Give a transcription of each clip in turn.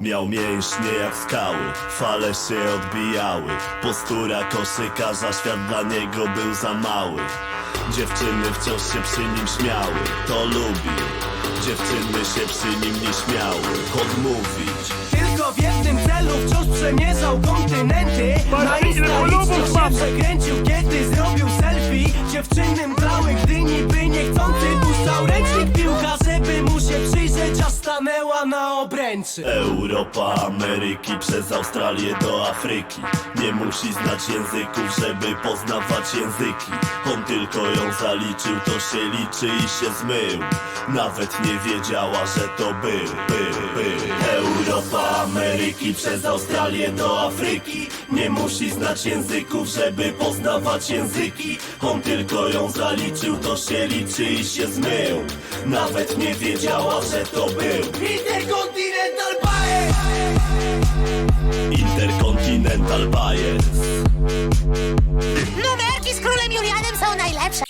Miał mięśnie jak skały, fale się odbijały. Postura koszykarza, świat dla niego był za mały. Dziewczyny wciąż się przy nim śmiały, to lubi. Dziewczyny się przy nim nie śmiały, odmówić Tylko w jednym celu wciąż przemierzał kontynenty. Na Patrz, ile Insta polubów liczno mam. się przekręcił, kiedy zrobił selfie. Dziewczyny na obręczy. Europa, Ameryki, przez Australię do Afryki. Nie musi znać języków, żeby poznawać języki. On tylko ją zaliczył, to się liczy i się zmył. Nawet nie wiedziała, że to był, był, był Europa, Ameryki, przez Australię do Afryki. Nie musi znać języków, żeby poznawać języki. On tylko ją zaliczył, to się liczy i się zmył. Nawet nie wiedziała, że to był. Intercontinental Bae Intercontinental Bias. Numerki z królem Julianem są najlepsze.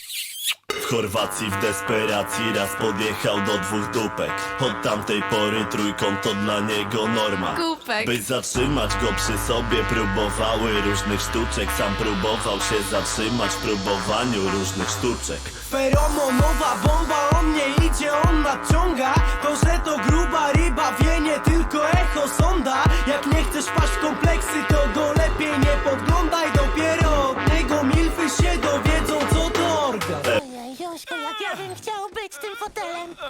W Chorwacji w desperacji raz podjechał do dwóch dupek. Od tamtej pory trójkąt to dla niego norma. Kupek. By zatrzymać go przy sobie próbowały różnych sztuczek. Sam próbował się zatrzymać w próbowaniu różnych sztuczek. Feromonowa bomba, on nie idzie, Jośko, jak ja bym chciał być tym fotelem.